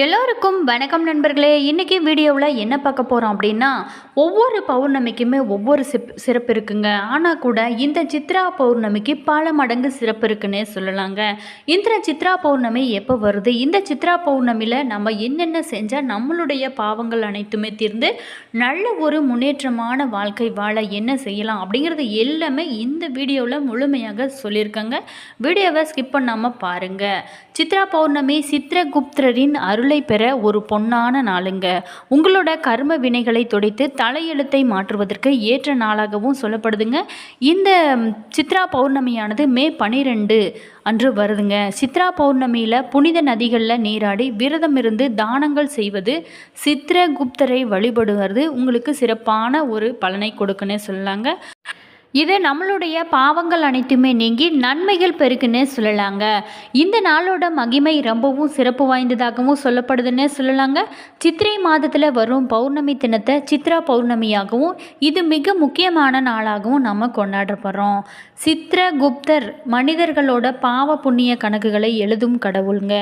எல்லோருக்கும் வணக்கம் நண்பர்களே. இன்றைக்கி வீடியோவில் என்ன பார்க்க போகிறோம் அப்படின்னா ஒவ்வொரு பௌர்ணமிக்குமே ஒவ்வொரு சிப் சிறப்பு இருக்குங்க. ஆனால் கூட இந்த சித்ரா பௌர்ணமிக்கு பல மடங்கு சிறப்பு இருக்குன்னே சொல்லலாங்க. இந்த சித்ரா பௌர்ணமி எப்போ வருது? இந்த சித்ரா பௌர்ணமியில் நம்ம என்னென்ன செஞ்சால் நம்மளுடைய பாவங்கள் அனைத்துமே தீர்ந்து நல்ல ஒரு முன்னேற்றமான வாழ்க்கை வாழ என்ன செய்யலாம் அப்படிங்கிறது எல்லாமே இந்த வீடியோவில் முழுமையாக சொல்லியிருக்கேங்க. வீடியோவை ஸ்கிப் பண்ணாமல் பாருங்கள் சித்ரா பௌர்ணமி சித்ரகுப்தரின் அருள் பெற ஒரு பொன்னான நாளுங்க. உங்களோட கர்ம வினைகளை துடைத்து தலையெழுத்தை மாற்றுவதற்கு ஏற்ற நாளாகவும் சொல்லப்படுதுங்க. இந்த சித்ரா பௌர்ணமியானது மே பனிரெண்டு அன்று வருதுங்க. சித்ரா பௌர்ணமியில் புனித நதிகளில் நீராடி விரதம் இருந்து தானங்கள் செய்வது சித்திரகுப்தரை வழிபடுவது உங்களுக்கு சிறப்பான ஒரு பலனை கொடுக்குன்னு சொல்லலாங்க. இது நம்மளுடைய பாவங்கள் அனைத்துமே நீங்கி நன்மைகள் பெருக்குன்னே சொல்லலாங்க. இந்த நாளோட மகிமை ரொம்பவும் சிறப்பு வாய்ந்ததாகவும் சொல்லப்படுதுன்னே சொல்லலாங்க. சித்திரை மாதத்தில் வரும் பௌர்ணமி தினத்தை சித்ரா பௌர்ணமியாகவும் இது மிக முக்கியமான நாளாகவும் நம்ம கொண்டாடப்படுறோம். சித்ரகுப்தர் மனிதர்களோட பாவ புண்ணிய கணக்குகளை எழுதும் கடவுளுங்க.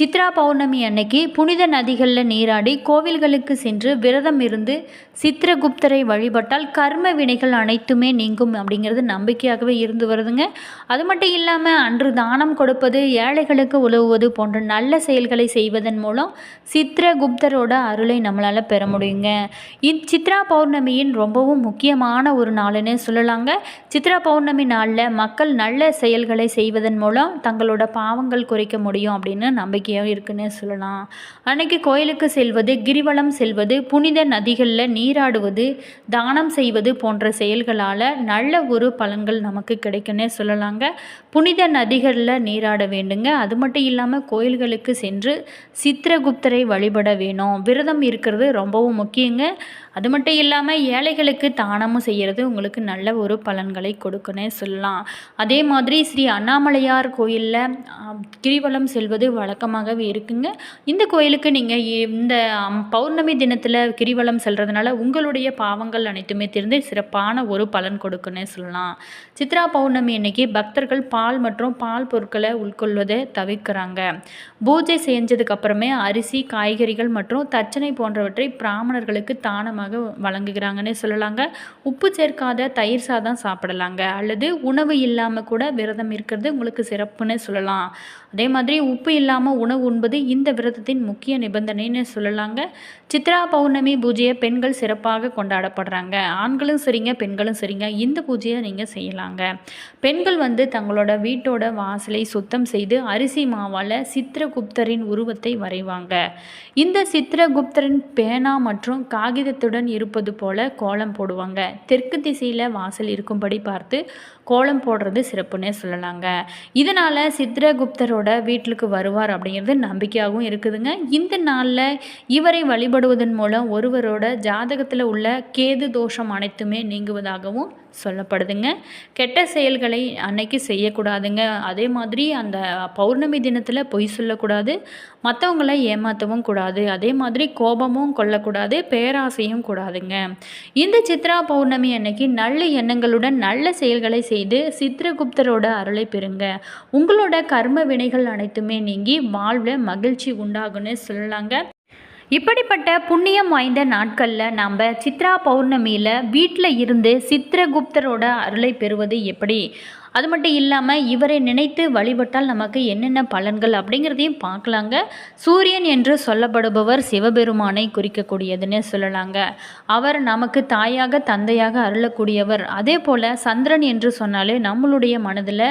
சித்ரா பௌர்ணமி அன்னைக்கு புனித நதிகளில் நீராடி கோவில்களுக்கு சென்று விரதம் இருந்து சித்திரகுப்தரை வழிபட்டால் கர்ம வினைகள் அனைத்துமே நீங்கும் அப்படிங்கிறது நம்பிக்கையாகவே இருந்து வருதுங்க. அது மட்டும் இல்லாமல் அன்று தானம் கொடுப்பது ஏழைகளுக்கு உதவுவது போன்ற நல்ல செயல்களை செய்வதன் மூலம் சித்ரகுப்தரோட அருளை நம்மளால் பெற முடியுங்க. இச்சித்ரா பௌர்ணமியின் ரொம்பவும் முக்கியமான ஒரு நாளுன்னு சொல்லலாங்க. சித்ரா பௌர்ணமி நாளில் மக்கள் நல்ல செயல்களை செய்வதன் மூலம் தங்களோட பாவங்கள் குறைக்க முடியும் அப்படின்னு நம்பிக்கையாக இருக்குன்னு சொல்லலாம். அன்னைக்கு கோயிலுக்கு செல்வது கிரிவலம் செல்வது புனித நதிகளில் நீராடுவது தானம் செய்வது போன்ற செயல்களால் நல்ல ஒரு பலன்கள் நமக்கு கிடைக்குன்னே சொல்லலாங்க. புனித நதிகளில் நீராட வேண்டுங்க. அது மட்டும் இல்லாமல் கோயில்களுக்கு சென்று சித்திரகுப்தரை வழிபட வேணும். விரதம் இருக்கிறது ரொம்பவும் முக்கியங்க. அது மட்டும் இல்லாமல் ஏழைகளுக்கு தானமும் செய்கிறது உங்களுக்கு நல்ல ஒரு பலன்களை கொடுக்குன்னே சொல்லலாம். அதே மாதிரி ஸ்ரீ அண்ணாமலையார் கோயிலில் கிரிவலம் செல்வது வழக்கமாகவே இருக்குங்க. இந்த கோயிலுக்கு நீங்கள் இந்த பௌர்ணமி தினத்தில் கிரிவலம் செல்கிறதுனால உங்களுடைய பாவங்கள் அனைத்துமே தெரிந்து சிறப்பான ஒரு பலன் கொடுக்குன்னே சொல்லலாம். சித்ரா பௌர்ணமி அன்னைக்கு பக்தர்கள் பால் மற்றும் பால் பொருட்களை உட்கொள்வதை தவிர்க்கிறாங்க. பூஜை செஞ்சதுக்கப்புறமே அரிசி காய்கறிகள் மற்றும் தச்சனை போன்றவற்றை பிராமணர்களுக்கு தானமாக வழங்குகிறாங்கன்னே சொல்லலாங்க. உப்பு சேர்க்காத தயிர் சாதம் சாப்பிடலாங்க. அல்லது உணவு இல்லாமல் கூட விரதம் இருக்கிறது உங்களுக்கு சிறப்புன்னு சொல்லலாம். அதே மாதிரி உப்பு இல்லாமல் உணவு உண்பது இந்த விரதத்தின் முக்கிய நிபந்தனைன்னு சொல்லலாங்க. சித்ரா பௌர்ணமி பூஜையை பெண்கள் சிறப்பாக கொண்டாடப்படுறாங்க. ஆண்களும் சரிங்க பெண்களும் சரிங்க. இந்த பூஜையை நீங்கள் செய்யலாங்க. பெண்கள் வந்து தங்களோட வீட்டோட வாசலை சுத்தம் செய்து அரிசி மாவால் சித்திரகுப்தரின் உருவத்தை வரைவாங்க. இந்த சித்திரகுப்தரின் பேனா மற்றும் காகிதத்துடன் இருப்பது போல கோலம் போடுவாங்க. தெற்கு திசையில் வாசல் இருக்கும்படி பார்த்து கோலம் போடுறது சிறப்புன்னே சொல்லலாங்க. இதனால் சித்திரகுப்தரோட வீட்டுக்கு வருவார் அப்படிங்கிறது நம்பிக்கையாகவும் இருக்குதுங்க. இந்த நாளில் இவரை வழிபடுவதன் மூலம் ஒருவரோட ஜாதகத்தில் உள்ள கேது தோஷம் அனைத்துமே நீங்குவதாகவும் சொல்லப்படுதுங்க. கெட்ட செயல்களை அன்னைக்கு செய்யக்கூடாதுங்க. அதே மாதிரி அந்த பௌர்ணமி தினத்தில் பொய் சொல்லக்கூடாது. மற்றவங்களை ஏமாற்றவும் கூடாது. அதே மாதிரி கோபமும் கொள்ளக்கூடாது. பேராசையும் கூடாதுங்க. இந்த சித்ரா பௌர்ணமி அன்னைக்கு நல்ல எண்ணங்களுடன் நல்ல செயல்களை செய்து சித்திரகுப்தரோட அருளை பெறுங்க. உங்களோட கர்ம வினைகள் அனைத்துமே நீங்கி வாழ்வில் மகிழ்ச்சி உண்டாகும்னு சொல்லலாங்க. இப்படிப்பட்ட புண்ணியம் வாய்ந்த நாட்களில் நாம் சித்ரா பௌர்ணமியில் வீட்டில் இருந்து சித்திரகுப்தரோட அருளை பெறுவது எப்படி? அது மட்டும் இல்லாமல் இவரை நினைத்து வழிபட்டால் நமக்கு என்னென்ன பலன்கள் அப்படிங்கிறதையும் பார்க்கலாங்க. சூரியன் என்று சொல்லப்படுபவர் சிவபெருமானை குறிக்கக்கூடியதுன்னு சொல்லலாங்க. அவர் நமக்கு தாயாக தந்தையாக அருளக்கூடியவர். அதே போல் சந்திரன் என்று சொன்னாலே நம்மளுடைய மனதில்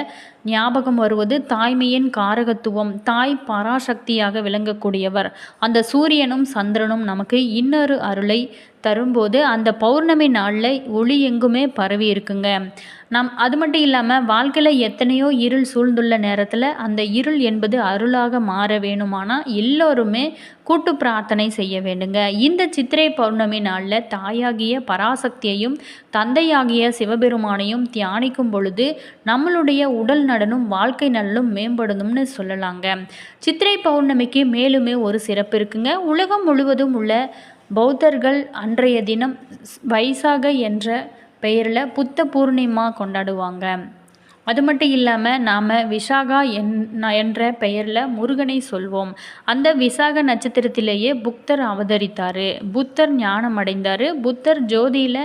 ஞாபகம் வருவது தாய்மையின் காரகத்துவம் தாய் பராசக்தியாக விளங்கக்கூடியவர். அந்த சூரியனும் சந்திரனும் நமக்கு இன்னொரு அருளை தரும்போது அந்த பௌர்ணமி நாளில் ஒளி எங்குமே பரவி இருக்குங்க. நம் அது மட்டும் இல்லாமல் வாழ்க்கையில் எத்தனையோ இருள் சூழ்ந்துள்ள நேரத்தில் அந்த இருள் என்பது அருளாக மாற வேணுமானால் எல்லோருமே கூட்டு பிரார்த்தனை செய்ய வேண்டுங்க. இந்த சித்திரை பௌர்ணமி நாளில் தாயாகிய பராசக்தியையும் தந்தையாகிய சிவபெருமானையும் தியானிக்கும் பொழுது நம்மளுடைய உடல் நடனும் வாழ்க்கை நலனும் மேம்படணும்னு சொல்லலாங்க. சித்திரை பௌர்ணமிக்கு மேலுமே ஒரு சிறப்பு இருக்குங்க. உலகம் முழுவதும் உள்ள பௌத்தர்கள் அன்றைய தினம் வைசாக என்ற பெயரில் புத்த பூர்ணிமா கொண்டாடுவாங்க. அது மட்டும் இல்லாமல் நாம் விசாகா என் என்ற பெயரில் முருகனை சொல்வோம். அந்த விசாக நட்சத்திரத்திலேயே புத்தர் அவதரித்தார். புத்தர் ஞானம் அடைந்தார் புத்தர் ஜோதியில்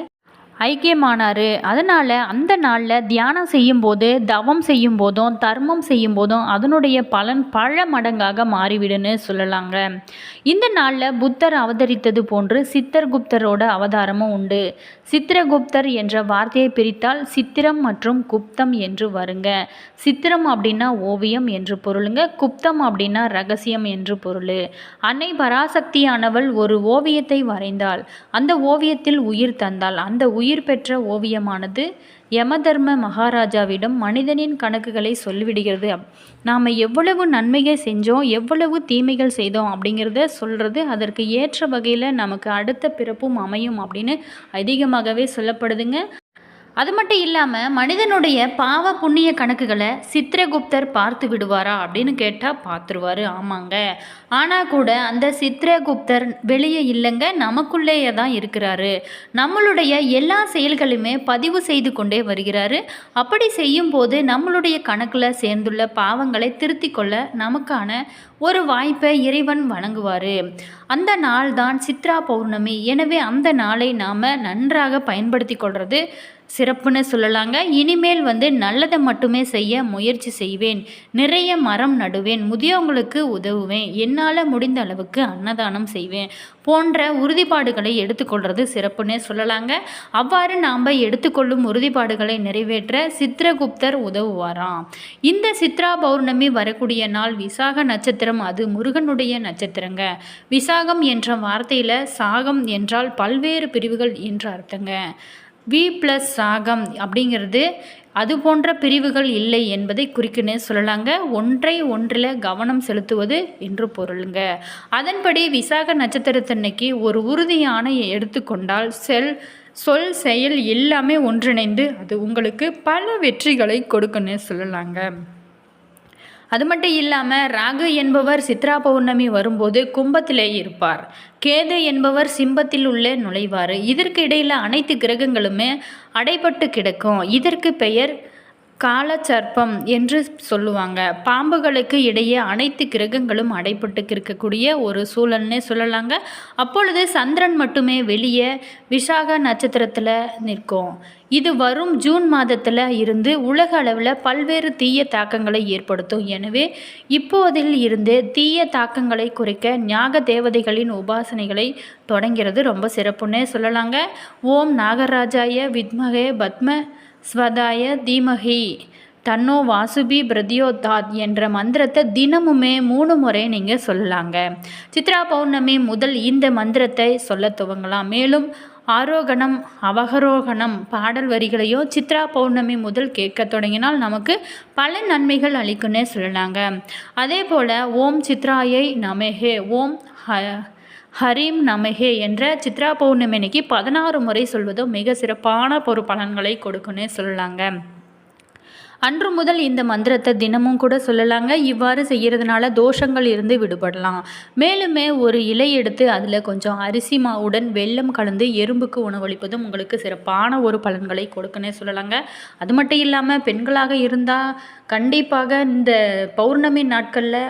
ஐக்கியமானார். அதனால் அந்த நாளில் தியானம் செய்யும்போது தவம் செய்யும் போதும் தர்மம் செய்யும் போதும் அதனுடைய பலன் பல மடங்காக மாறிவிடுன்னு சொல்லலாங்க. இந்த நாளில் புத்தர் அவதரித்தது போன்று சித்தர்குப்தரோட அவதாரமும் உண்டு. சித்திரகுப்தர் என்ற வார்த்தையை பிரித்தால் சித்திரம் மற்றும் குப்தம் என்று வருங்க. சித்திரம் அப்படின்னா ஓவியம் என்று பொருளுங்க. குப்தம் அப்படின்னா ரகசியம் என்று பொருள். அன்னை பராசக்தியானவள் ஒரு ஓவியத்தை வரைந்தாள். அந்த ஓவியத்தில் உயிர் தந்தாள். அந்த உயிர் பெற்ற ஓவியமானது யமதர்ம மகாராஜாவிடம் மனிதனின் கணக்குகளை சொல்லிவிடுகிறது. நாம் எவ்வளவு நன்மைகள் செஞ்சோம் எவ்வளவு தீமைகள் செய்தோம் அப்படிங்கிறத சொல்கிறது அதற்கு ஏற்ற வகையில் நமக்கு அடுத்த பிறப்பும் அமையும் அப்படின்னு அதிகமாகவே சொல்லப்படுதுங்க. அது மட்டும் இல்லாமல் மனிதனுடைய பாவ புண்ணிய கணக்குகளை சித்திரகுப்தர் பார்த்து விடுவாரா அப்படின்னு கேட்டால் பார்த்துருவார் ஆமாங்க. ஆனால் கூட அந்த சித்திரகுப்தர் வெளியே இல்லைங்க நமக்குள்ளேயே தான் இருக்கிறாரு. நம்மளுடைய எல்லா செயல்களுமே பதிவு செய்து கொண்டே வருகிறாரு. அப்படி செய்யும்போது நம்மளுடைய கணக்கில் சேர்ந்துள்ள பாவங்களை திருத்தி கொள்ள நமக்கான ஒரு வாய்ப்பை இறைவன் வழங்குவார். அந்த நாள் தான் சித்ரா பௌர்ணமி. எனவே அந்த நாளை நாம் நன்றாக பயன்படுத்தி கொள்வது சிறப்புன்னு சொல்லலாங்க. இனிமேல் வந்து நல்லதை மட்டுமே செய்ய முயற்சி செய்வேன். நிறைய மரம் நடுவேன். முதியவங்களுக்கு உதவுவேன். என்னால் முடிந்த அளவுக்கு அன்னதானம் செய்வேன். போன்ற உறுதிப்பாடுகளை எடுத்துக்கொள்வது சிறப்புன்னே சொல்லலாங்க. அவ்வாறு நாம் எடுத்துக்கொள்ளும் உறுதிப்பாடுகளை நிறைவேற்ற சித்திரகுப்தர் உதவுவாராம். இந்த சித்ரா பௌர்ணமி வரக்கூடிய நாள் விசாக நட்சத்திரம் அது முருகனுடைய நட்சத்திரங்க. விசாகம் என்ற வார்த்தையில் சாகம் என்றால் பல்வேறு பிரிவுகள் என்று அர்த்தங்க. வி ப்ளஸ் சாகம் அப்படிங்கிறது அது போன்ற பிரிவுகள் இல்லை என்பதை குறிக்குன்னு சொல்லலாங்க. ஒன்றை ஒன்றில் கவனம் செலுத்துவது என்று பொருளுங்க. அதன்படி விசாக நட்சத்திரத்தன்னைக்கு ஒரு உறுதியான எடுத்துக்கொண்டால் செல் சொல் செயல் எல்லாமே ஒன்றிணைந்து அது உங்களுக்கு பல வெற்றிகளை கொடுக்குன்னு சொல்லலாங்க. அது மட்டும் இல்லாமல் ராகு என்பவர் சித்ரா பௌர்ணமி வரும்போது கும்பத்திலே இருப்பார். கேது என்பவர் சிம்பத்தில் உள்ளே நுழைவார். இதற்கு இடையில் அனைத்து கிரகங்களுமே அடைபட்டு கிடக்கும். இதற்கு பெயர் காலச்சர்ப்பம் என்று சொல்லுவாங்க. பாம்புகளுக்கு இடையே அனைத்து கிரகங்களும் அடைப்பட்டு இருக்கக்கூடிய ஒரு சூழல்னே சொல்லலாங்க. அப்பொழுது சந்திரன் மட்டுமே வெளியே விசாக நட்சத்திரத்தில் நிற்கும். இது வரும் ஜூன் மாதத்தில் இருந்து உலக அளவில் பல்வேறு தீய தாக்கங்களை ஏற்படுத்தும். எனவே இப்போதில் இருந்து தீய தாக்கங்களை குறைக்க ஞாக தேவதைகளின் உபாசனைகளை தொடங்கிறது ரொம்ப சிறப்புன்னே சொல்லலாங்க. ஓம் நாகராஜாய வித்மகே பத்ம ஸ்வதாய தீமஹி தன்னோ வாசுபி பிரதியோதாத் என்ற மந்திரத்தை தினமுமே மூணு முறை நீங்கள் சொல்லலாங்க. சித்ரா பௌர்ணமி முதல் இந்த மந்திரத்தை சொல்ல துவங்கலாம். மேலும் ஆரோகணம் அவகரோகணம் பாடல் வரிகளையும் சித்ரா பௌர்ணமி முதல் கேட்க தொடங்கினால் நமக்கு பல நன்மைகள் அளிக்குன்னே சொல்லலாங்க. அதே போல் ஓம் சித்ராயை நமேஹே ஓம் ஹ ஹரீம் நமகே என்ற சித்ரா பௌர்ணமிக்கு பதினாறு முறை சொல்வதும் மிக சிறப்பான ஒரு பலன்களை கொடுக்குன்னே சொல்லலாங்க. அன்று முதல் இந்த மந்திரத்தை தினமும் கூட சொல்லலாங்க. இவ்வாறு செய்கிறதுனால தோஷங்கள் இருந்து விடுபடலாம். மேலுமே ஒரு இலை எடுத்து அதில் கொஞ்சம் அரிசி மாவுடன் வெள்ளம் கலந்து எறும்புக்கு உணவளிப்பதும் உங்களுக்கு சிறப்பான ஒரு பலன்களை கொடுக்குன்னே சொல்லலாங்க. அது மட்டும் இல்லாமல் பெண்களாக இருந்தால் கண்டிப்பாக இந்த பௌர்ணமி நாட்களில்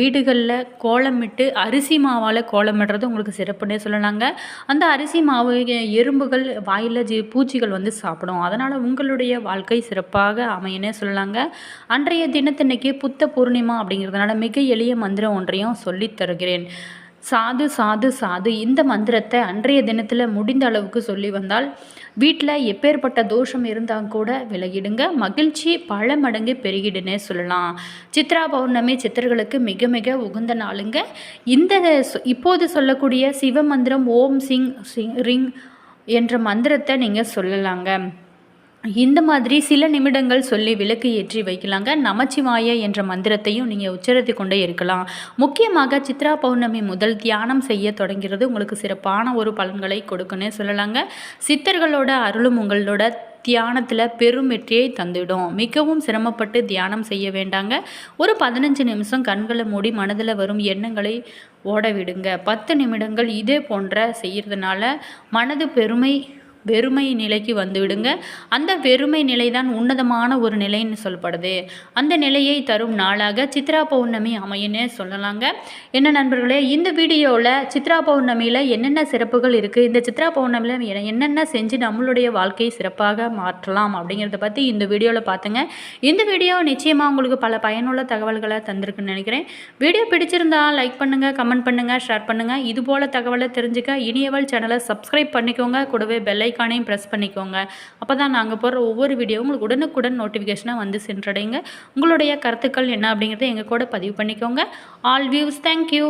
வீடுகளில் கோலமிட்டு அரிசி மாவால் கோலமிடுறது உங்களுக்கு சிறப்புன்னே சொல்லலாங்க. அந்த அரிசி மாவு எறும்புகள் வாயில் பூச்சிகள் வந்து சாப்பிடும். அதனால் உங்களுடைய வாழ்க்கை சிறப்பாக அமையனே சொல்லலாங்க அன்றைய தினத்தன்னைக்கு புத்த பூர்ணிமா அப்படிங்கிறதுனால மிக எளிய மந்திரம் ஒன்றையும் சொல்லித் தருகிறேன். சாது சாது சாது. இந்த மந்திரத்தை அன்றைய தினத்தில் முடிந்த அளவுக்கு சொல்லி வந்தால் வீட்டில் எப்பேற்பட்ட தோஷம் இருந்தால் கூட விலகிடுங்க. மகிழ்ச்சி பல மடங்கு பெருகிடுன்னே சொல்லலாம். சித்ரா பௌர்ணமி சித்தர்களுக்கு மிக மிக உகந்த நாளுங்க. இந்த இப்போது சொல்லக்கூடிய சிவ மந்திரம் ஓம் சிங் சிங் ரிங் என்ற மந்திரத்தை நீங்கள் சொல்லலாங்க. இந்த மாதிரி சில நிமிடங்கள் சொல்லி விளக்கு ஏற்றி வைக்கலாங்க. நமச்சிவாய என்ற மந்திரத்தையும் நீங்கள் உச்சரித்து கொண்டே இருக்கலாம். முக்கியமாக சித்ரா பௌர்ணமி முதல் தியானம் செய்ய தொடங்கிறது உங்களுக்கு சிறப்பான ஒரு பலன்களை கொடுக்குன்னு சொல்லலாங்க. சித்தர்களோட அருளும் உங்களோட தியானத்தில் பெரும் வெற்றியை தந்துவிடும் மிகவும் சிரமப்பட்டு தியானம் செய்ய வேண்டாங்க. ஒரு பதினஞ்சு நிமிஷம் கண்களை மூடி மனதில் வரும் எண்ணங்களை ஓட விடுங்க பத்து நிமிடங்கள் இதே போன்ற செய்கிறதுனால மனது பெருமை வெறுமை நிலைக்கு வந்துவிடுங்க. அந்த வெறுமை நிலை தான் உன்னதமான ஒரு நிலைன்னு சொல்லப்படுது அந்த நிலையை தரும் நாளாக சித்ரா பௌர்ணமி அமையன்னு சொல்லலாங்க. என்ன நண்பர்களே இந்த வீடியோவில் சித்ரா பௌர்ணமியில் என்னென்ன சிறப்புகள் இருக்குது இந்த சித்ரா பௌர்ணமியில் என்னென்ன செஞ்சு நம்மளுடைய வாழ்க்கையை சிறப்பாக மாற்றலாம் அப்படிங்கிறத பற்றி இந்த வீடியோவில் பார்த்துங்க இந்த வீடியோ நிச்சயமாக உங்களுக்கு பல பயனுள்ள தகவல்களை தந்திருக்குன்னு நினைக்கிறேன். வீடியோ பிடிச்சிருந்தா லைக் பண்ணுங்கள் கமெண்ட் பண்ணுங்கள் ஷேர் பண்ணுங்கள் இதுபோல் தகவலை தெரிஞ்சுக்க இனியவள் சேனலை சப்ஸ்கிரைப் பண்ணிக்கோங்க. கூடவே பெல்லை பெல்லைக்கானையும் ப்ரெஸ் பண்ணிக்கோங்க. அப்போ தான் நாங்கள் போடுற ஒவ்வொரு வீடியோ உங்களுக்கு உடனுக்குடன் நோட்டிஃபிகேஷனாக வந்து சென்றடைங்க. உங்களுடைய கருத்துக்கள் என்ன அப்படிங்கிறத எங்கள் கூட பதிவு பண்ணிக்கோங்க. All views thank you